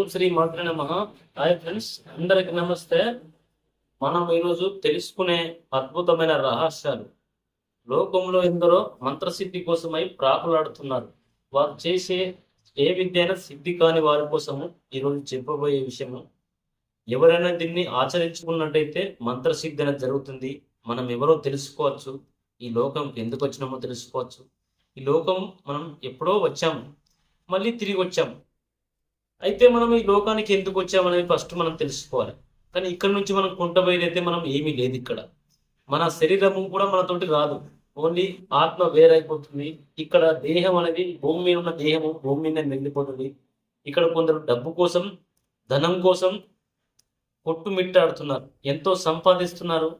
ఓం శ్రీ మాత్ర నమ. Hi friends అందరికి నమస్తే. మనం ఈరోజు తెలుసుకునే అద్భుతమైన రహస్యాలు. లోకంలో ఎందరో మంత్రసిద్ధి కోసమై ప్రాకులాడుతున్నారు. వారు చేసే ఏ విద్య అయినా సిద్ధి కాని వారి కోసము ఈరోజు చెప్పబోయే విషయము. ఎవరైనా దీన్ని ఆచరించుకున్నట్టయితే మంత్రసిద్ధి అనేది జరుగుతుంది. మనం ఎవరో తెలుసుకోవచ్చు. ఈ లోకం ఎందుకు వచ్చినామో తెలుసుకోవచ్చు. ఈ లోకం మనం ఎప్పుడో వచ్చాము. మళ్ళీ తిరిగి వచ్చాము. అయితే మనం ఈ లోకానికి ఎందుకు వచ్చామనేది ఫస్ట్ మనం తెలుసుకోవాలి. కానీ ఇక్కడ నుంచి మనం కొంటపోయేది అయితే మనం ఏమీ లేదు ఇక్కడ. మన శరీరము కూడా మనతోటి రాదు. ఓన్లీ ఆత్మ వేరైపోతుంది. ఇక్కడ దేహం అనేది భూమి మీద ఉన్న దేహము భూమి మీద మిగిలిపోతుంది ఇక్కడ కొందరు డబ్బు కోసం ధనం కోసం కొట్టుమిట్టాడుతున్నారు. ఎంతో సంపాదిస్తున్నారు.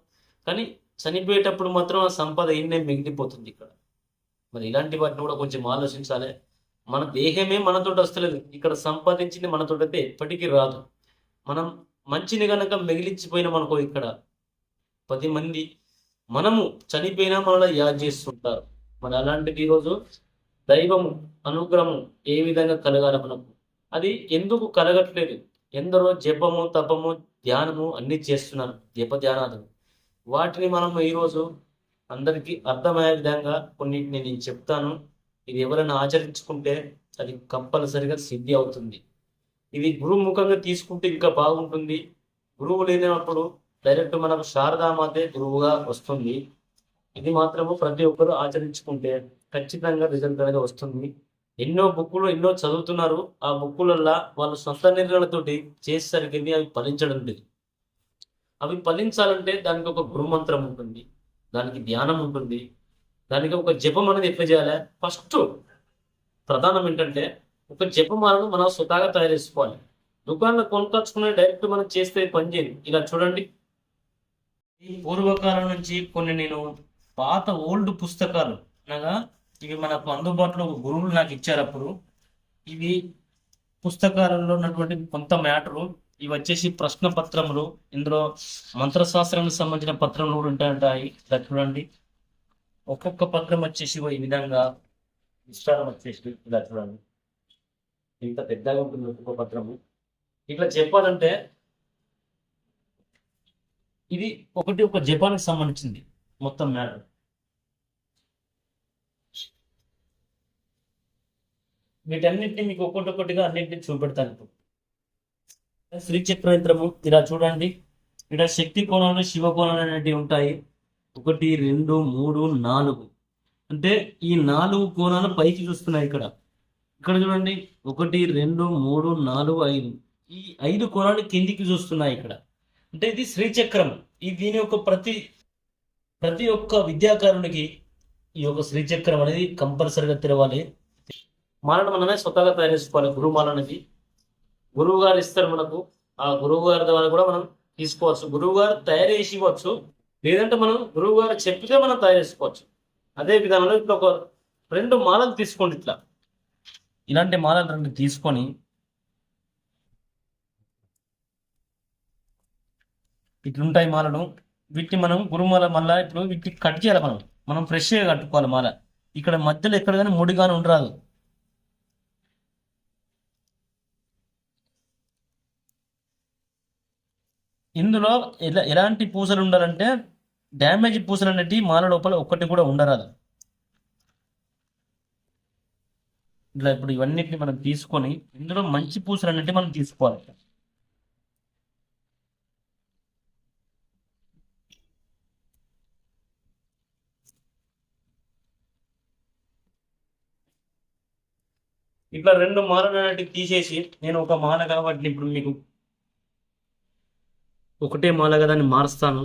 కానీ చనిపోయేటప్పుడు మాత్రం ఆ సంపద ఎన్నే మిగిలిపోతుంది ఇక్కడ. మరి ఇలాంటి వాటిని కూడా కొంచెం ఆలోచించాలి. మన దేహమే మనతోటి వస్తలేదు. ఇక్కడ సంపాదించింది మనతోటి అయితే ఎప్పటికీ రాదు. మనం మంచిని గనక మిగిలించిపోయినాం అనుకో ఇక్కడ పది మంది మనము చనిపోయినా మనలో యాద్ చేస్తుంటారు. మరి అలాంటిది ఈరోజు దైవము అనుగ్రహము ఏ విధంగా కలగాలి మనకు? అది ఎందుకు కలగట్లేదు? ఎందరో జపము తపము ధ్యానము అన్ని చేస్తున్నారు. జప ధ్యానాలు వాటిని మనం ఈరోజు అందరికీ అర్థమయ్యే విధంగా కొన్నిటిని నేను చెప్తాను. ఇది ఎవరైనా ఆచరించుకుంటే అది కంపల్సరిగా సిద్ధి అవుతుంది. ఇది గురుముఖంగా తీసుకుంటే ఇంకా బాగుంటుంది. గురువు లేనప్పుడు డైరెక్ట్ మనకు శారదామాతే గురువుగా వస్తుంది. ఇది మాత్రము ప్రతి ఒక్కరు ఆచరించుకుంటే ఖచ్చితంగా రిజల్ట్ అనేది వస్తుంది. ఎన్నో బుక్కులు ఎన్నో చదువుతున్నారు. ఆ బుక్కులల్లా వాళ్ళ సొంత నిర్ణయాలతోటి చేసేసరికి అవి ఫలించడం లేదు. అవి ఫలించాలంటే దానికి ఒక గురుమంత్రం ఉంటుంది. దానికి ధ్యానం ఉంటుంది. దానికి ఒక జపం అనేది ఎట్లా చేయాలి? ఫస్ట్ ప్రధానం ఏంటంటే ఒక జపమాలను మనం స్వతహాగా తయారు చేసుకోవాలి. దుకాణంలో కొనుక్కొచ్చుకునే డైరెక్ట్ మనం చేస్తే పని చేయదు ఇలా చూడండి. ఈ పూర్వకాలం నుంచి కొన్ని నేను పాత ఓల్డ్ పుస్తకాలు అనగా ఇవి మనకు అందుబాటులో ఒక గురువులు నాకు ఇచ్చారు అప్పుడు. ఇవి పుస్తకాలలో ఉన్నటువంటి కొంత మ్యాటరు. ఇవి వచ్చేసి ప్రశ్న పత్రములు. ఇందులో మంత్రశాస్త్రానికి సంబంధించిన పత్రములు కూడా ఉంటాయి ఇలా చూడండి. ఒక్కొక్క పత్రం వచ్చేసి ఈ విధంగా విస్తారం వచ్చేసి ఇలా చూడండి. ఇంత పెద్దగా ఉంటుంది ఒక్కొక్క పత్రము ఇట్లా చెప్పాలంటే ఇది ఒకటి ఒక జపాన్కి సంబంధించింది మొత్తం మ్యాటర్. వీటన్నిటిని మీకు ఒక్కొక్కటిగా అన్నింటినీ చూపెడతాను ఇప్పుడు. శ్రీచక్ర యంత్రము ఇలా చూడండి. ఇక్కడ శక్తి కోణాలు శివ కోణాలు అనేటివి ఉంటాయి. ఒకటి రెండు మూడు నాలుగు. అంటే ఈ నాలుగు కోణాలు పైకి చూస్తున్నాయి ఇక్కడ. ఇక్కడ చూడండి. ఒకటి రెండు మూడు నాలుగు ఐదు. ఈ ఐదు కోణాలు కిందికి చూస్తున్నాయి ఇక్కడ. అంటే ఇది శ్రీచక్రం. ఈ దీని యొక్క ప్రతి ప్రతి ఒక్క విద్యాకారునికి ఈ యొక్క శ్రీచక్రం అనేది కంపల్సరిగా తెరవాలి. మాలను మనమే స్వతహాగా తయారు చేసుకోవాలి గురుమాల అనేది గురువు గారు ఇస్తారు మనకు. ఆ గురువు గారి ద్వారా కూడా మనం తీసుకోవచ్చు. గురువు గారు తయారు చేసి ఇవ్వచ్చు. లేదంటే మనం గురువు గారు చెప్పితే మనం తయారు చేసుకోవచ్చు. అదే విధానంలో ఇప్పుడు ఒక రెండు మాలలు తీసుకోండి ఇట్లా. ఇలాంటి మాలలు రెండు తీసుకొని ఇట్లుంటాయి మాలలు. వీటిని మనం గురుమాల మళ్ళా ఇప్పుడు వీటిని కట్ చేయాలి మనం. మనం ఫ్రెష్గా కట్టుకోవాలి మాల. ఇక్కడ మధ్యలో ఎక్కడ కానీ ముడిగానే ఉండరాదు. ఇందులో ఎలా ఎలాంటి పూసలు ఉండాలంటే డ్యామేజ్ పూసలు అనేటివి మాల లోపల ఒక్కటి కూడా ఉండరాదు. ఇట్లా ఇప్పుడు ఇవన్నిటిని మనం తీసుకొని ఇందులో మంచి పూసలు అనేటివి మనం తీసుకోవాలి. ఇట్లా రెండు మాలలు అనేటివి తీసేసి నేను ఒక మాల కాబట్టి ఇప్పుడు మీకు ఒకటే మాలగా దాన్ని మారుస్తాను.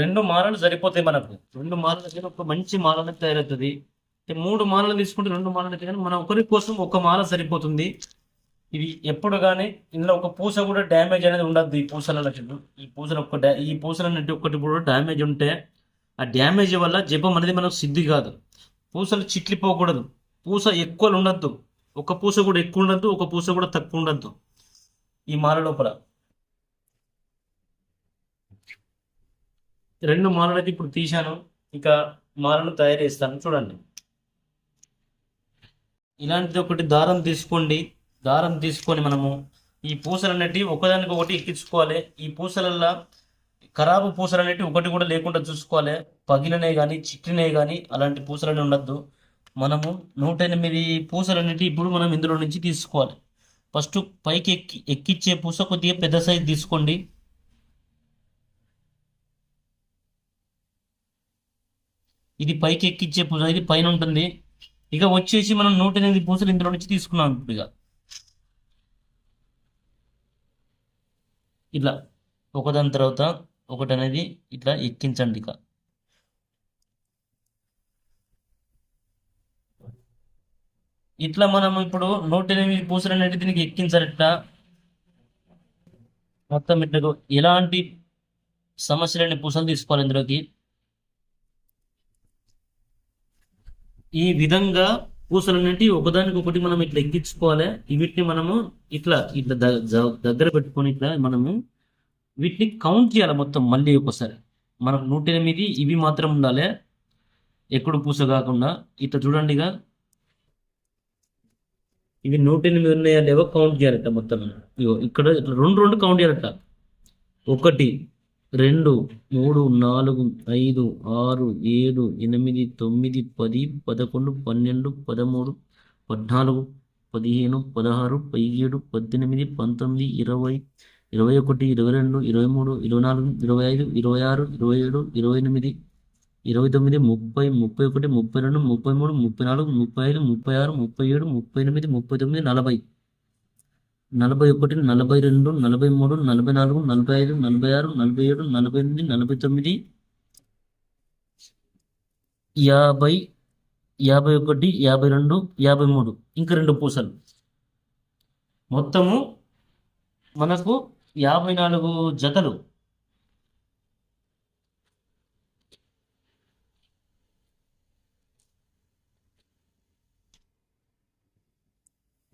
రెండు మాలలు సరిపోతాయి మనకు. రెండు మాలల దగ్గర ఒక మంచి మాలలు తయారవుతుంది. మూడు మాలలు తీసుకుంటే రెండు మాలలు అయితే కానీ మన ఒకరి కోసం ఒక మాల సరిపోతుంది. ఇది ఎప్పుడు కానీ ఇందులో ఒక పూస కూడా డ్యామేజ్ అనేది ఉండద్దు ఈ పూసల లక్షణం ఈ పూసలు ఒక్క డా- ఈ పూసలు అనేటి ఒకటి కూడా డ్యామేజ్ ఉంటే ఆ డ్యామేజ్ వల్ల జపం అనేది మనకు సిద్ధి కాదు. పూసలు చిట్లిపోకూడదు. పూస ఎక్కువ ఉండద్దు. ఒక పూస కూడా ఎక్కువ ఉండద్దు ఒక పూస కూడా తక్కువ ఉండద్దు. ఈ మాల లోపల. రెండు మాలలు అయితే ఇప్పుడు తీశాను. ఇక మాలను తయారు చేస్తాను. చూడండి. ఇలాంటిది ఒకటి దారం తీసుకోండి. దారం తీసుకొని మనము ఈ పూసలు అనేటివి ఒకదానికి ఒకటి ఎక్కించుకోవాలి. ఈ పూసలల్లో ఖరాబు పూసలు అనేటివి ఒకటి కూడా లేకుండా చూసుకోవాలి. పగిలినవి కానీ చిక్కినవి కానీ అలాంటి పూసలనే ఉండద్దు. మనము నూట ఎనిమిది పూసలు అనేటివి ఇప్పుడు మనం ఇందులో నుంచి తీసుకోవాలి. ఫస్ట్ పైకి ఎక్కి ఎక్కిచ్చే పూస కొద్దిగా పెద్ద సైజ్ తీసుకోండి. ఇది పైకి ఎక్కిచ్చే పూస ఇది పైన ఉంటుంది ఇక వచ్చేసి మనం నూట ఎనిమిది పూసలు ఇందులో నుంచి తీసుకున్నాం ఇప్పుడు ఇక. ఇట్లా ఒకదాని తర్వాత ఒకటి అనేది ఇట్లా ఎక్కించండి ఇక. ఇట్లా మనం ఇప్పుడు నూట ఎనిమిది పూసలు అనేది దీనికి ఎక్కించాలి ఇట్లా మొత్తం ఇట్లా ఎలాంటి సమస్యలని పూసలు తీసుకోవాలి ఇందులోకి? ఈ విధంగా పూసలన్నిటి ఒకదానికి ఒకటి మనం ఇట్లా ఎక్కించుకోవాలి వీటిని మనము ఇట్లా ఇట్లా ద- దగ్గర పెట్టుకొని ఇట్లా మనము వీటిని కౌంట్ చేయాలి మొత్తం మళ్ళీ ఒకసారి. మనకు నూట ఎనిమిది ఇవి మాత్రం ఉండాలి. ఎక్కడ పూస కాకుండా ఇట్లా చూడండి ఇక ఇవి నూట ఎనిమిది ఉన్నాయా లేవో కౌంట్ చేయాలట మొత్తం. ఇక్కడ ఇట్లా రెండు రెండు కౌంట్ చేయాలట. ఒకటి రెండు మూడు నాలుగు ఐదు ఆరు ఏడు ఎనిమిది తొమ్మిది పది పదకొండు పన్నెండు పదమూడు పద్నాలుగు పదిహేను పదహారు పదిహేడు పద్దెనిమిది పంతొమ్మిది ఇరవై ఇరవై ఒకటి ఇరవై రెండు ఇరవై మూడు ఇరవై నాలుగు ఇరవై ఐదు ఇరవై ఆరు ఇరవై ఏడు ఇరవై ఎనిమిది ఇరవై తొమ్మిది ముప్పై ముప్పై ఒకటి ముప్పై రెండు ముప్పై మూడు ముప్పై నాలుగు ముప్పై ఐదు ముప్పై ఆరు ముప్పై ఏడు ముప్పై ఎనిమిది ముప్పై తొమ్మిది నలభై. నలభై ఒకటి నలభై రెండు నలభై మూడు నలభై నాలుగు నలభై ఐదు నలభై ఆరు నలభై ఏడు నలభై ఎనిమిది నలభై తొమ్మిది యాభై యాభై ఒకటి యాభై రెండు యాభై మూడు ఇంకా రెండు పూసలు. మొత్తము మనకు యాభై నాలుగు జతలు.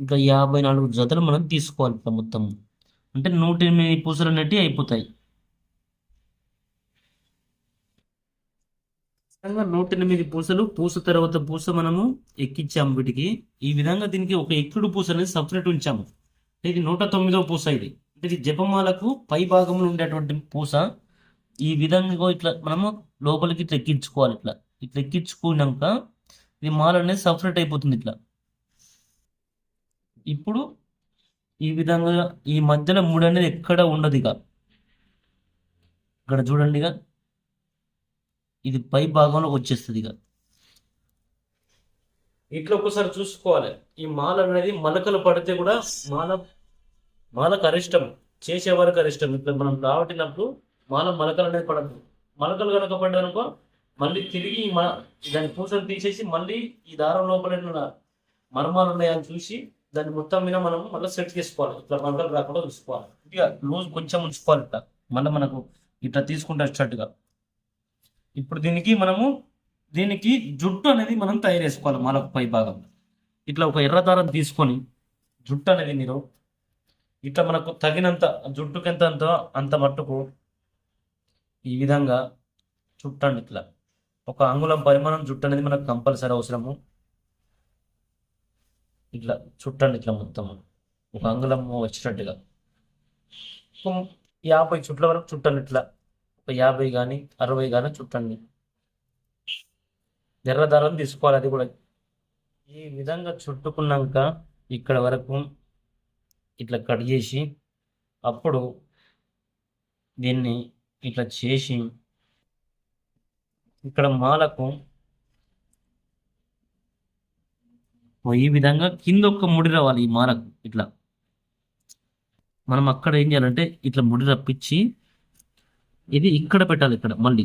ఇంకా యాభై నాలుగు జతలు మనం తీసుకోవాలి ఇట్లా మొత్తం. అంటే నూట ఎనిమిది పూసలు అనేటివి అయిపోతాయి. విధంగా నూట ఎనిమిది పూసలు పూస తర్వాత పూస మనము ఎక్కించాము వీటికి. ఈ విధంగా దీనికి ఒక ఎక్కుడు పూస అనేది సపరేట్ ఉంచాము. ఇది నూట తొమ్మిదో పూస ఇది. అంటే ఇది జపమాలకు పై భాగంలో ఉండేటువంటి పూస. ఈ విధంగా ఇట్లా మనము లోపలికి ఇట్లా ఎక్కించుకోవాలి ఇట్లా. ఇట్లా ఎక్కించుకున్నాక ఇది మాల అనేది సపరేట్ అయిపోతుంది ఇట్లా. ఇప్పుడు ఈ విధంగా ఈ మధ్యలో మూడు అనేది ఎక్కడ ఉండదు ఇక. ఇక్కడ చూడండి ఇక. ఇది పై భాగంలో వచ్చేస్తుంది ఇక. ఇట్లా ఒకసారి చూసుకోవాలి. ఈ మాల అనేది మలకలు పడితే కూడా మాల మాలకు అరిష్టం చేసే వరకు అరిష్టం. ఇట్లా మనం రావటినప్పుడు మాల మలకలు అనేది పడదు. మలకలు కనుక పడ్డానుకో మళ్ళీ తిరిగి ఈ దాని పూసలు తీసేసి మళ్ళీ ఈ దారం లోపల మర్మాలు ఉన్నాయని చూసి దాన్ని మొత్తం మీద మనం మళ్ళీ సెట్ చేసుకోవాలి. ఇట్లా మలకలు రాకుండా చూసుకోవాలి ఇట్లా లూజ్ కొంచెం ఉంచుకోవాలి ఇట్లా. మళ్ళీ మనకు ఇట్లా తీసుకుంటే వచ్చేట్టుగా. ఇప్పుడు దీనికి మనము దీనికి జుట్టు అనేది మనం తయారు చేసుకోవాలి మాలకు పై భాగంలో ఇట్లా ఒక ఎర్ర దారం తీసుకొని జుట్టు అనేది మీరు ఇట్లా మనకు తగినంత జుట్టుకి ఎంత అంత అంత మట్టుకు ఈ విధంగా చుట్టండి ఇట్లా. ఒక అంగుళం పరిమాణం జుట్టు అనేది మనకు కంపల్సరీ అవసరము. ఇట్లా చుట్టండి ఇట్లా మొత్తం ఒక అంగుళం వచ్చినట్టుగా. యాభై చుట్ల వరకు చుట్టండి ఇట్లా ఒక యాభై కానీ అరవై కానీ చుట్టండి ఎర్ర దారం తీసుకోవాలి అది కూడా. ఈ విధంగా చుట్టుకున్నాక ఇక్కడ వరకు ఇట్లా కట్ చేసి అప్పుడు దీన్ని ఇట్లా చేసి ఇక్కడ మాలకు ఈ విధంగా కింద ఒక ముడి రావాలి ఈ మాలకు ఇట్లా. మనం అక్కడ ఏం చేయాలంటే ఇట్లా ముడి రప్పించి ఇది ఇక్కడ పెట్టాలి ఇక్కడ మళ్ళీ.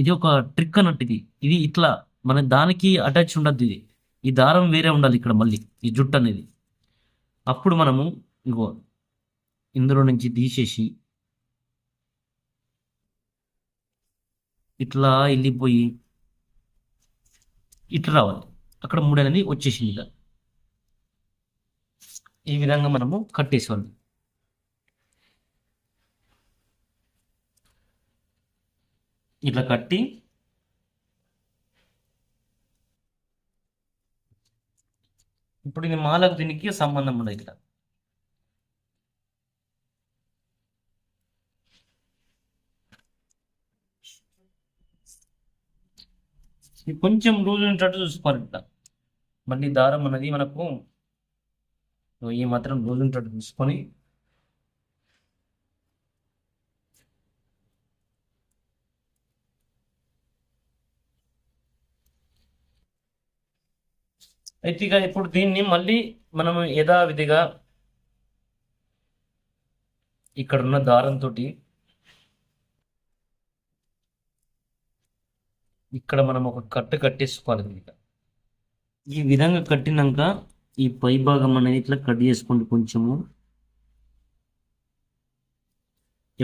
ఇది ఒక ట్రిక్ అన్నట్టు ఇది. ఇది ఇట్లా మన దానికి అటాచ్ ఉండద్దు ఇది. ఈ దారం వేరే ఉండాలి ఇక్కడ మళ్ళీ ఈ జుట్టు అనేది. అప్పుడు మనము ఇంకో ఇందులో నుంచి తీసేసి ఇట్లా వెళ్ళిపోయి ఇట్లా రావాలి. అక్కడ మూడు అనేది వచ్చేసింది ఇలా ఈ విధంగా మనము కట్టేసేవాళ్ళం ఇట్లా కట్టి ఇప్పుడు ఇది మాలకు దీనికి సంబంధం ఉండదు ఇట్లా. కొంచెం రోజు ఉండేటట్టు చూసుకోవాలి ఇట్లా. మళ్ళీ దారం అనేది మనకు ఈ మాత్రం రోజు ఉండేటట్టు చూసుకొని. అయితే ఇక ఇప్పుడు దీన్ని మళ్ళీ మనం యథావిధిగా ఇక్కడ ఉన్న దారంతో ఇక్కడ మనం ఒక కట్టు కట్టేసుకోవాలి ఇక. ఈ విధంగా కట్టినాక ఈ పై భాగం అనేది ఇట్లా కట్ చేసుకోండి కొంచెము.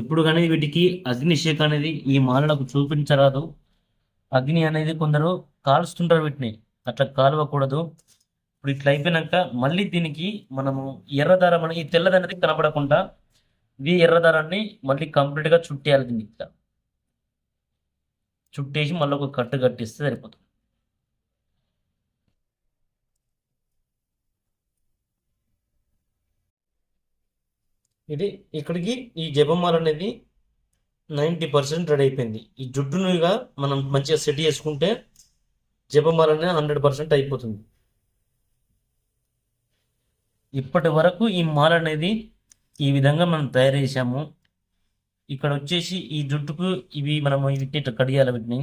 ఎప్పుడు కానీ వీటికి అగ్నిశేఖ అనేది ఈ మాలలకు చూపించరాదు. అగ్ని అనేది కొందరు కాలుస్తుంటారు వీటిని. అట్లా కాలవకూడదు. ఇప్పుడు ఇట్లా అయిపోయినాక మళ్ళీ దీనికి మనము ఎర్రదారం అనేది ఈ తెల్లది అనేది కనపడకుండా ఈ ఎర్రదారాన్ని మళ్ళీ కంప్లీట్గా చుట్టేయాలి దీనికి ఇట్లా. చుట్టేసి మళ్ళీ ఒక కట్టు కట్టిస్తే సరిపోతుంది. ఇది ఇక్కడికి ఈ జపమాల అనేది నైంటీ పర్సెంట్ రెడీ అయిపోయింది. ఈ జుట్టునుగా మనం మంచిగా సెట్ చేసుకుంటే జపమాల అనేది హండ్రెడ్ పర్సెంట్ అయిపోతుంది. ఇప్పటి వరకు ఈ మాల అనేది ఈ విధంగా మనం తయారు చేసాము ఇక్కడ వచ్చేసి ఈ జుట్టుకు ఇవి మనము వీటిని ఇట్లా కడియాలి వీటిని.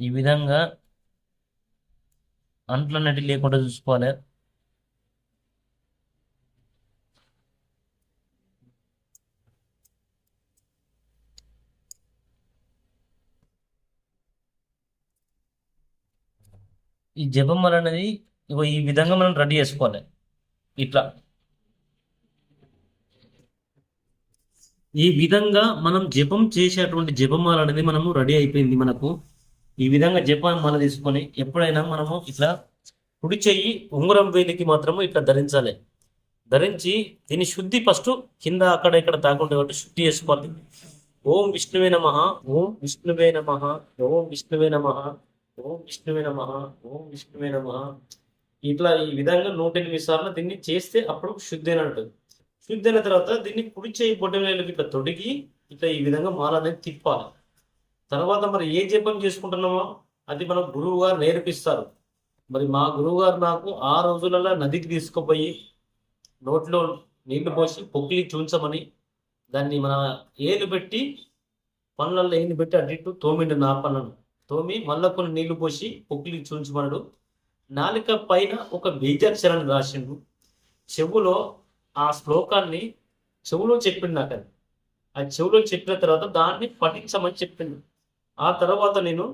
ఈ విధంగా అంట్లు అనేవి లేకుండా చూసుకోవాలి. ఈ జపమాల అనేది ఈ విధంగా మనం రెడీ చేసుకోవాలి. ఇట్లా. ఈ విధంగా మనం జపం చేసేటువంటి జపమాల అనేది మనము రెడీ అయిపోయింది మనకు. ఈ విధంగా జపాన్ మన తీసుకొని ఎప్పుడైనా మనము ఇట్లా కుడి చెయ్యి ఉంగరం వేలికి మాత్రము ఇట్లా ధరించాలి. ధరించి దీని శుద్ధి ఫస్ట్ కింద అక్కడ ఇక్కడ తాకుండా కాబట్టి శుద్ధి చేసుకోవాలి. ఓం విష్ణువే నమ ఓం విష్ణువే నమ ఓం విష్ణువే నమ ఓం విష్ణువే నమ ఓం విష్ణువే నమ. ఇట్లా ఈ విధంగా నూట ఎనిమిది సార్లు దీన్ని చేస్తే అప్పుడు శుద్ధి అని అంటుంది శుద్ధి అయిన తర్వాత దీన్ని కుడి చేయి బొట్టవేలకు ఇట్లా తొడిగి ఇట్లా ఈ విధంగా మాల తిప్పాలి. తర్వాత మరి ఏ జపం చేసుకుంటున్నామో అది మన గురువు గారు నేర్పిస్తారు. మరి మా గురువు గారు నాకు ఆ రోజులలో నదికి తీసుకుపోయి నోట్లో నీళ్ళు పోసి పొక్కిలి చూంచమని దాన్ని మన ఏలు పెట్టి పనులలో ఏలు పెట్టి అటు ఇటు తోమిండు నా పనులను. తోమి మళ్ళా కొన్ని నీళ్ళు పోసి పొక్కిలి చూంచమన్నాడు. నాలుక పైన ఒక బీజాక్షరాన్ని రాసిండు. చెవులో ఆ శ్లోకాన్ని చెవులో చెప్పిండు నాకు అది ఆ చెవులో చెప్పిన తర్వాత దాన్ని పఠించమని చెప్పిండు. ఆ తర్వాత నేను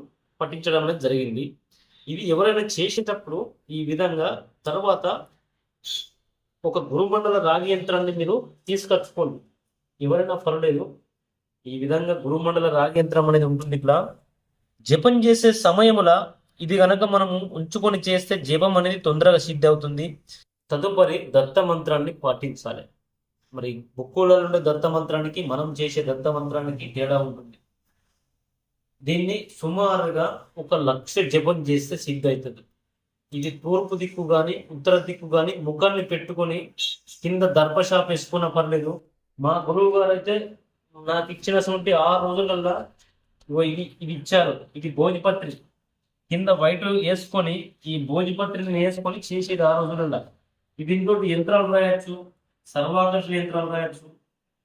పఠించడం అనేది జరిగింది. ఇది ఎవరైనా చేసేటప్పుడు ఈ విధంగా తర్వాత ఒక గురుమండల రాగి యంత్రాన్ని మీరు తీసుకొచ్చుకోండి. ఎవరైనా పర్లేదు ఈ విధంగా గురుమండల రాగి యంత్రం అనేది ఉంటుంది ఇట్లా జపం చేసే సమయముల ఇది గనక మనము ఉంచుకొని చేస్తే జపం అనేది తొందరగా సిద్ధి అవుతుంది. తదుపరి దత్త మంత్రాన్ని పాటించాలి. మరి బుక్కులలో ఉండే దత్త మంత్రానికి మనం చేసే దత్త మంత్రానికి తేడా ఉంటుంది. దీన్ని సుమారుగా ఒక లక్ష జపం చేస్తే సిద్ధవుతుంది ఇది తూర్పు దిక్కు కానీ ఉత్తర దిక్కు కానీ ముఖాన్ని పెట్టుకొని కింద దర్భషాప్ వేసుకున్న పర్లేదు. మా గురువు గారు అయితే నాకు ఇచ్చినటువంటి ఆ రోజులల్లా ఇది ఇది ఇచ్చారు. ఇది భోజపత్రి. కింద వైట్ వేసుకొని ఈ భోజపత్రిని వేసుకొని చేసేది ఆ రోజులల్లా. ఇది ఇంకోటి యంత్రాలు రాయొచ్చు సర్వాకర్ష యంత్రాలు రాయొచ్చు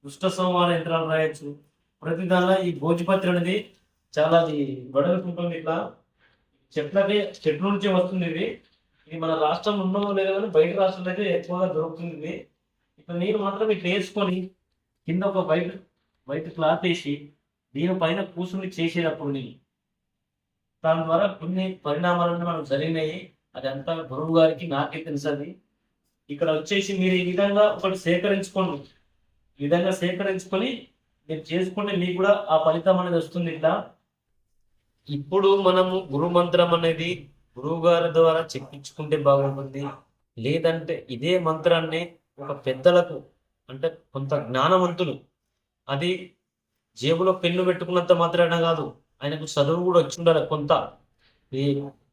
దుష్ట సంహార యంత్రాలు రాయొచ్చు. ప్రతి దానిలో ఈ భోజపత్రి అనేది చాలా అది బడల కుంపం ఇట్లా చెట్లకి చెట్ల నుంచి వస్తుంది ఇది. ఇది మన రాష్ట్రంలో ఉన్నదో లేదో కానీ బయట రాష్ట్రంలో అయితే ఎక్కువగా దొరుకుతుంది ఇది. ఇప్పుడు నీరు మాత్రం ఇట్లా వేసుకొని కింద ఒక వైట్ వైట్ క్లాత్ వేసి దీనిపైన కూర్చుని చేసేటప్పుడు నేను దాని ద్వారా కొన్ని పరిణామాలను మనం జరిగినాయి. అదంతా బరువు గురువు గారికి నాకే తెలుసు ఇక్కడ వచ్చేసి మీరు ఈ విధంగా ఒకటి సేకరించుకోండి. ఈ విధంగా సేకరించుకొని మీరు చేసుకుంటే మీకు కూడా ఆ ఫలితం అనేది వస్తుంది ఇట్లా. ఇప్పుడు మనము గురు మంత్రం అనేది గురువు గారి ద్వారా చెప్పించుకుంటే బాగుంటుంది. లేదంటే ఇదే మంత్రాన్ని ఒక పెద్దలకు అంటే కొంత జ్ఞానవంతులు అది జేబులో పెన్ను పెట్టుకున్నంత మాత్రాన కాదు ఆయనకు చదువు కూడా వచ్చి ఉండాలి కొంత.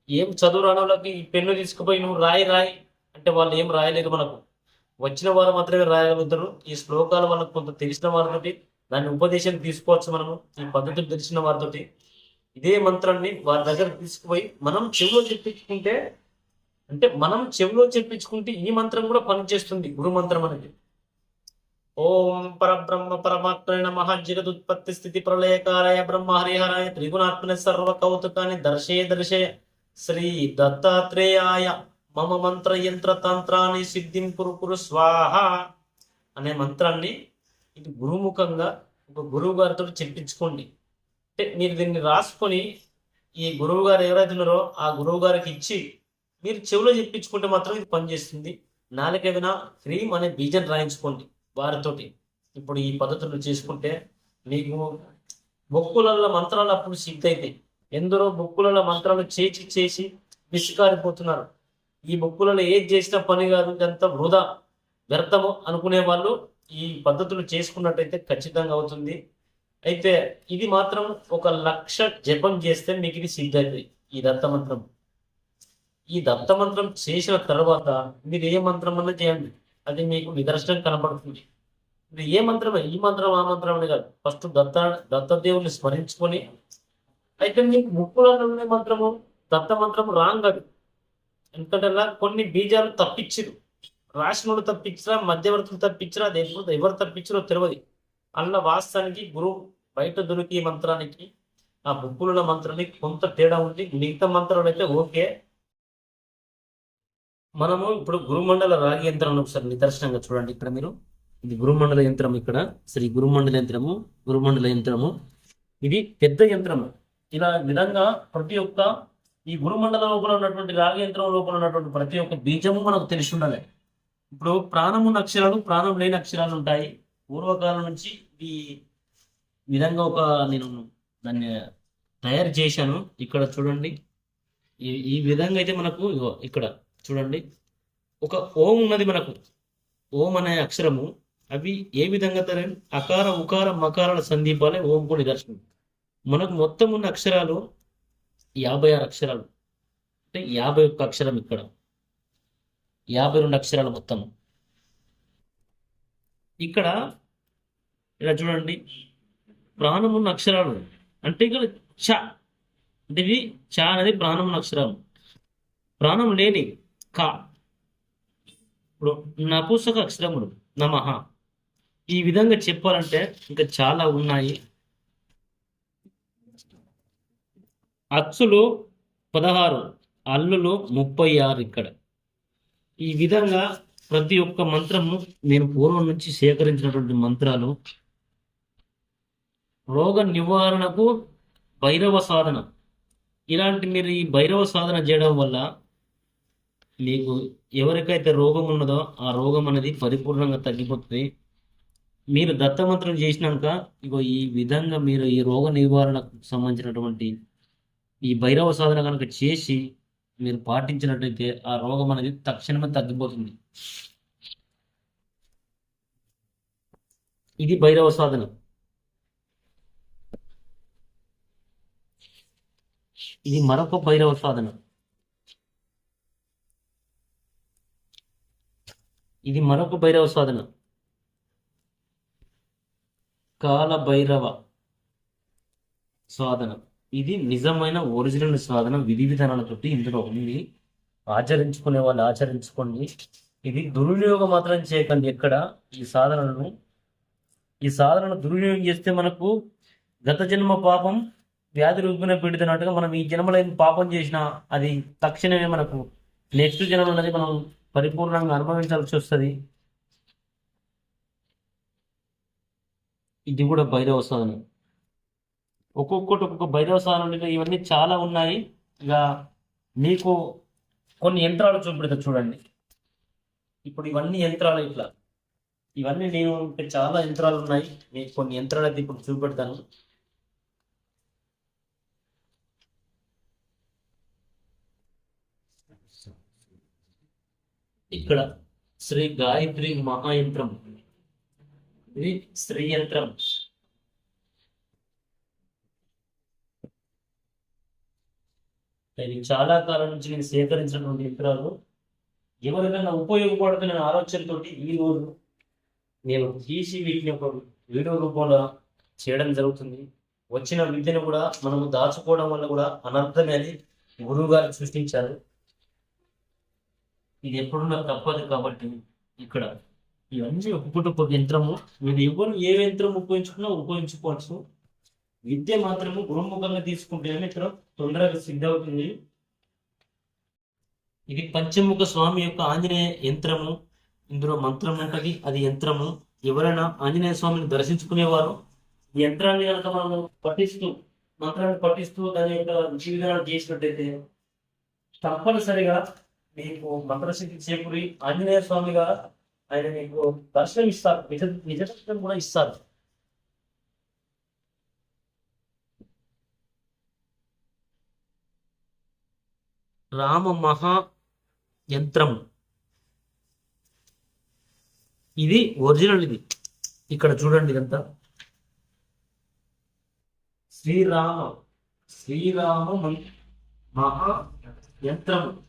ఏం చదువు రాని వాళ్ళకి ఈ పెన్ను తీసుకుపోయి నువ్వు రాయి రాయి అంటే వాళ్ళు ఏం రాయలేరు మనకు. వచ్చిన వారు మాత్రమే రాయగలుగుతారు. ఈ శ్లోకాలు వాళ్ళకు కొంత తెలిసిన వారితోటి దాన్ని ఉపదేశం తీసుకోవచ్చు మనము ఈ పద్ధతులు తెలిసిన వారితోటి. ఇదే మంత్రాన్ని వారి దగ్గర తీసుకుపోయి మనం చెవిలో చెప్పించుకుంటే అంటే మనం చెవిలో చెప్పించుకుంటే ఈ మంత్రం కూడా పనిచేస్తుంది గురు మంత్రం అనేది. ఓం పరబ్రహ్మ పరమాత్మనే నమ జగదుత్పత్తి స్థితి ప్రళయకారాయ బ్రహ్మ హరిహరాయ త్రిగుణాత్మని సర్వ కౌతుకాన్ని దర్శే దర్శయ శ్రీ దత్తాత్రేయాయ మమ మంత్ర యంత్ర తంత్రాన్ని సిద్ధిం కురు కురు స్వాహ అనే మంత్రాన్ని ఇది గురుముఖంగా ఒక గురువు గారితో చెప్పించుకోండి. అంటే మీరు దీన్ని రాసుకొని ఈ గురువు గారు ఎవరైతే ఉన్నారో ఆ గురువు గారికి ఇచ్చి మీరు చెవిలో చెప్పించుకుంటే మాత్రం ఇది పనిచేస్తుంది. నాలుక క్రీమ్ అనే బీజం రాయించుకోండి వారితోటి. ఇప్పుడు ఈ పద్ధతులు చేసుకుంటే మీకు బొక్కులలో మంత్రాలు అప్పుడు సిద్ధి అవుతాయి ఎందరో బొక్కులలో మంత్రాలు చేసి చేసి విసికారిపోతున్నారు. ఈ బొక్కులలో ఏది చేసినా పని కాదు ఇదంతా వృధా వ్యర్థము అనుకునే వాళ్ళు ఈ పద్ధతులు చేసుకున్నట్టయితే ఖచ్చితంగా అవుతుంది. అయితే ఇది మాత్రం ఒక లక్ష జపం చేస్తే మీకు ఇది సిద్ధి అవుతుంది ఈ దత్తమంత్రం. ఈ దత్తమంత్రం చేసిన తర్వాత మీరు ఏ మంత్రం అన్నా చేయండి. అది మీకు నిదర్శనం కనబడుతుంది. ఇది ఏ మంత్రమే ఈ మంత్రం ఆ మంత్రం అని కాదు. ఫస్ట్ దత్త దత్తదేవుని స్మరించుకొని అయితే మీకు ముక్కులలో ఉండే మంత్రము దత్త మంత్రము రాంగ్ అది. ఎందుకంటే కొన్ని బీజాలు తప్పించరు. రాసినోడు తప్పించరా మధ్యవర్తులు తప్పించరా అది ఎప్పుడు ఎవరు తప్పించరో తెలియదు అల్ల వాస్తవానికి గురువు బయట దొరికి మంత్రానికి ఆ బుక్కుల మంత్రానికి కొంత తేడా ఉంది. మిగతా మంత్రాలు అయితే ఓకే. మనము ఇప్పుడు గురుమండల రాగి యంత్రం ఒకసారి నిదర్శనంగా చూడండి ఇక్కడ మీరు. ఇది గురుమండల యంత్రం ఇక్కడ. శ్రీ గురుమండల యంత్రము గురుమండల యంత్రము. ఇది పెద్ద యంత్రము. ఇలా విధంగా ప్రతి ఒక్క ఈ గురుమండల లోపల ఉన్నటువంటి రాగి యంత్రం లోపల ఉన్నటువంటి ప్రతి ఒక్క బీజము మనకు తెలిసి ఉండాలి. ఇప్పుడు ప్రాణం ఉన్న అక్షరాలు ప్రాణం లేని అక్షరాలు ఉంటాయి. పూర్వకాలం నుంచి ఈ విధంగా ఒక నేను దాన్ని తయారు చేశాను. ఇక్కడ చూడండి. ఈ ఈ విధంగా అయితే మనకు ఇక్కడ చూడండి. ఒక ఓం ఉన్నది మనకు. ఓం అనే అక్షరము. అవి ఏ విధంగా తరలి అకార ఉకార మకారాల సందీపాలే ఓంకు నిదర్శనం. మనకు మొత్తం ఉన్న అక్షరాలు యాభై ఆరు అక్షరాలు. అంటే యాభై ఒక్క అక్షరం ఇక్కడ. యాభై రెండు అక్షరాలు మొత్తం ఇక్కడ ఇలా చూడండి. ప్రాణమున్న అక్షరాలు అంటే ఇక్కడ చ అంటే ఇది చ అనేది ప్రాణమున్న అక్షరం ప్రాణం లేని క. ఇప్పుడు నపుసక అక్షరములు నమహ ఈ విధంగా చెప్పాలంటే ఇంకా చాలా ఉన్నాయి. అచ్చులు పదహారు అల్లులు ముప్పై ఆరు ఇక్కడ. ఈ విధంగా ప్రతి ఒక్క మంత్రము నేను పూర్వం నుంచి సేకరించినటువంటి మంత్రాలు. రోగ నివారణకు భైరవ సాధన. ఇలాంటి మీరు ఈ భైరవ సాధన చేయడం వల్ల మీకు ఎవరికైతే రోగం ఉన్నదో ఆ రోగం అనేది పరిపూర్ణంగా తగ్గిపోతుంది. మీరు దత్తమంత్రం చేసినాక ఇగో ఈ విధంగా మీరు ఈ రోగ నివారణకు సంబంధించినటువంటి ఈ భైరవ సాధన కనుక చేసి మీరు పాటించినట్టయితే ఆ రోగం అనేది తక్షణమే తగ్గిపోతుంది. ఇది భైరవ సాధన. ఇది మరొక భైరవ సాధన. ఇది మరొక భైరవ సాధన. కాల భైరవ సాధన. ఇది నిజమైన ఒరిజినల్ సాధన. విధి విధానాలతోటి ఇందులో ఉంది ఆచరించుకునే వాళ్ళు ఆచరించుకోండి. ఇది దుర్వినియోగం మాత్రం చేయకండి ఎక్కడ? ఈ సాధనను. ఈ సాధనను దుర్వినియోగం చేస్తే మనకు గత జన్మ పాపం వ్యాధి రూపేణ పీడితున్నట్టుగా మనం ఈ జన్మలో పాపం చేసినా అది తక్షణమే మనకు నెక్స్ట్ జన్మ అనేది మనం పరిపూర్ణంగా అనుభవించాల్సి వస్తుంది. ఇది కూడా భైరవ సాధన. ఒక్కొక్కటి ఒక్కొక్క భైరవ సాధనలు ఇవన్నీ చాలా ఉన్నాయి. ఇక మీకు కొన్ని యంత్రాలు చూపెడతా చూడండి. ఇప్పుడు ఇవన్నీ యంత్రాలు ఇట్లా. ఇవన్నీ నేను చాలా యంత్రాలు ఉన్నాయి. మీకు కొన్ని యంత్రాలు అయితే ఇప్పుడు చూపెడతాను. ఇక్కడ శ్రీ గాయత్రి మహాయంత్రం. ఇది శ్రీ యంత్రం. ఇది చాలా కాలం నుంచి నేను సేకరించినటువంటి యంత్రాలు. ఎవరికైనా ఉపయోగపడుతున్న ఆలోచనతోటి ఈ రోజు నేను తీసి వీటిని ఒక వీడియో రూపంలో చేయడం జరుగుతుంది. వచ్చిన విద్యను కూడా మనము దాచుకోవడం వల్ల కూడా అనర్థమే అని గురువు గారు సృష్టించారు ఇది ఎప్పుడున్నా తప్పదు కాబట్టి ఇక్కడ ఇవన్నీ ఒక్కొక్కటి ఒక్కొక్క యంత్రము. మీరు ఎవరు ఏ యంత్రం ఉపయోగించుకున్నా ఉపయోగించుకోవచ్చు. విద్య మాత్రము గురుముఖంగా తీసుకుంటేనే ఇక్కడ తొందరగా సిద్ధవుతుంది ఇది పంచముఖ స్వామి యొక్క ఆంజనేయ యంత్రము. ఇందులో మంత్రం ఉంటుంది అది యంత్రము. ఎవరైనా ఆంజనేయ స్వామిని దర్శించుకునేవారు ఈ యంత్రాన్ని కనుక మనం పఠిస్తూ మంత్రాన్ని పఠిస్తూ దాని యొక్క జీవితాలు చేసినట్టయితే తప్పనిసరిగా మీకు మంత్రశక్తి చేకూరి ఆంజనేయ స్వామిగా ఆయన మీకు దర్శనం ఇస్తారు. నిజ నిజ దర్శనం కూడా ఇస్తారు. రామ మహా యంత్రం. ఇది ఒరిజినల్ ఇది. ఇక్కడ చూడండి ఇదంతా. శ్రీరామ శ్రీరామ మం- మహా యంత్రం.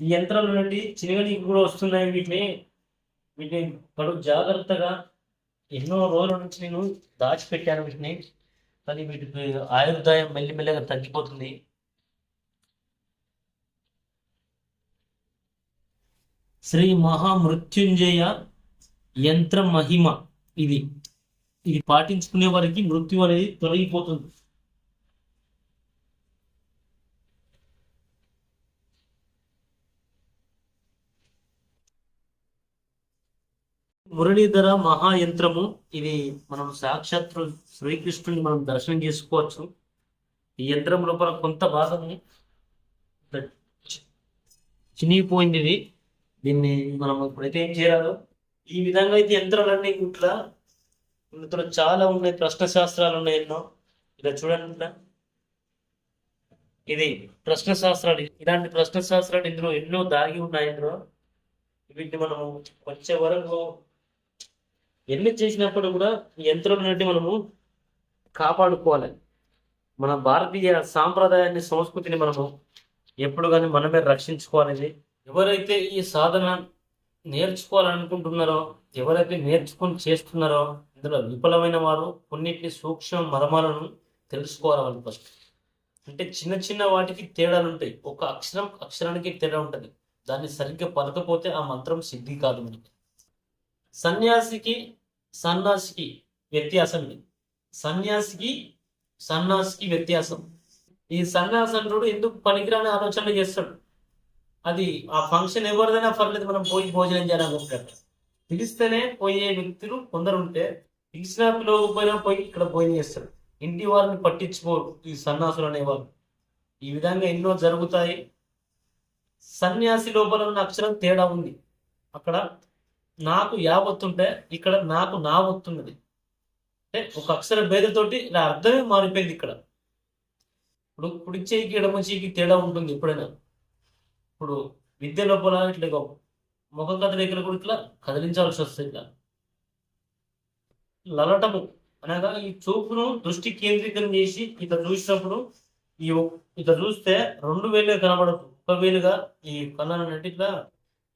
ఈ యంత్రాలు నుండి చిన్నగనికి కూడా వస్తున్నాయి వీటిని. వీటిని పడు జాగ్రత్తగా ఎన్నో రోజుల నుంచి నేను దాచిపెట్టాను వీటిని. కానీ వీటికి ఆయుర్దాయం మెల్లిమెల్లిగా తగ్గిపోతుంది. శ్రీ మహామృత్యుంజయ యంత్ర మహిమ ఇది. ఇది పాటించుకునే వారికి మృత్యు అనేది తొలగిపోతుంది. మురళీధర మహాయంత్రము. ఇది మనం సాక్షాత్ శ్రీకృష్ణుని మనం దర్శనం చేసుకోవచ్చు. ఈ యంత్రం లోపల కొంత భాగము చినిగిపోయింది ఇది దీన్ని మనం ఇప్పుడైతే ఏం చేయాలో ఈ విధంగా అయితే యంత్రాలన్నీ ఇట్లా ఇందులో చాలా ఉన్నాయి. ప్రశ్న శాస్త్రాలు ఉన్నాయి ఎన్నో. ఇలా చూడండి ఇది ప్రశ్న శాస్త్రాలు ఇలాంటి ప్రశ్న శాస్త్రాలు ఇందులో ఎన్నో దాగి ఉన్నాయి ఇందులో. వీటిని మనము వచ్చే వరకు ఎన్ని చేసినప్పుడు కూడా ఈ యంత్రం నుండి మనము కాపాడుకోవాలి. మన భారతీయ సాంప్రదాయాన్ని సంస్కృతిని మనము ఎప్పుడు కానీ మనమే రక్షించుకోవాలని ఎవరైతే ఈ సాధన నేర్చుకోవాలనుకుంటున్నారో ఎవరైతే నేర్చుకొని చేస్తున్నారో ఇందులో విఫలమైన వారు కొన్నింటిని సూక్ష్మ మర్మాలను తెలుసుకోవాలి వాళ్ళు ఫస్ట్ అంటే చిన్న చిన్న వాటికి తేడాలు ఉంటాయి. ఒక అక్షరం అక్షరానికి తేడా ఉంటుంది. దాన్ని సరిగ్గా పలకపోతే ఆ మంత్రం సిద్ధి కాదు మనకి. సన్యాసికి సన్నాసికి వ్యత్యాసం ఇది. సన్యాసికి సన్నాసికి వ్యత్యాసం. ఈ సన్యాసంతుడు ఎందుకు పనికిరాని ఆలోచనలు చేస్తాడు? అది ఆ ఫంక్షన్ ఎవరిదైనా పర్లేదు మనం పోయి భోజనం చేయాలనుకుంటాడు పిలిస్తేనే పోయే వ్యక్తులు కొందరు ఉంటే పిలిచినా పిలవకపోయినా పోయి ఇక్కడ భోజనం చేస్తాడు. ఇంటి వారిని పట్టించుకోరు ఈ సన్యాసులు అనేవారు ఈ విధంగా ఎన్నో జరుగుతాయి. సన్యాసి లోపల ఉన్న అక్షరం తేడా ఉంది. అక్కడ నాకు యావత్తుంటే ఇక్కడ నాకు నా వత్తున్నది అంటే ఒక అక్షర భేదతోటి నా అర్థమే మారిపోయింది ఇక్కడ. ఇప్పుడు కుడి చేయికి ఎడమ చేయికి తేడా ఉంటుంది ఎప్పుడైనా. ఇప్పుడు విద్య లోపల ఇట్లా ముఖం కదలికలు కూడా ఇట్లా కదిలించాల్సి వస్తుంది ఇట్లా. లలటము అనగా ఈ చూపును దృష్టి కేంద్రీకరణ చేసి ఇట్లా చూసినప్పుడు ఈ ఒ- ఇట్లా చూస్తే రెండు వేలుగా కనబడదు. ఒక వేలుగా ఈ కళ్ళను అంటే ఇట్లా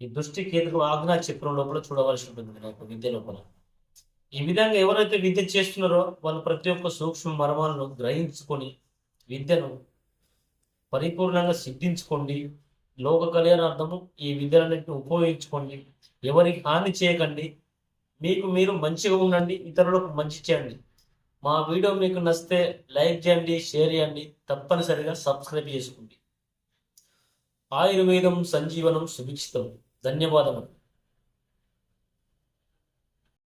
ఈ దృష్టి కేంద్రం ఆజ్ఞా చక్రం లోపల చూడవలసి ఉంటుంది నాకు విద్య లోపల. ఈ విధంగా ఎవరైతే విద్య చేస్తున్నారో వాళ్ళు ప్రతి ఒక్క సూక్ష్మ మర్మాలను గ్రహించుకొని విద్యను పరిపూర్ణంగా సిద్ధించుకోండి. లోక కళ్యాణార్థము ఈ విద్యలన్నింటిని ఉపయోగించుకోండి. ఎవరికి హాని చేయకండి. మీకు మీరు మంచిగా ఉండండి. ఇతరులకు మంచి చేయండి. మా వీడియో మీకు నచ్చితే లైక్ చేయండి షేర్ చేయండి. తప్పనిసరిగా సబ్స్క్రైబ్ చేసుకోండి. ఆయుర్వేదం సంజీవనం సుభిక్షితం. ధన్యవాదములు.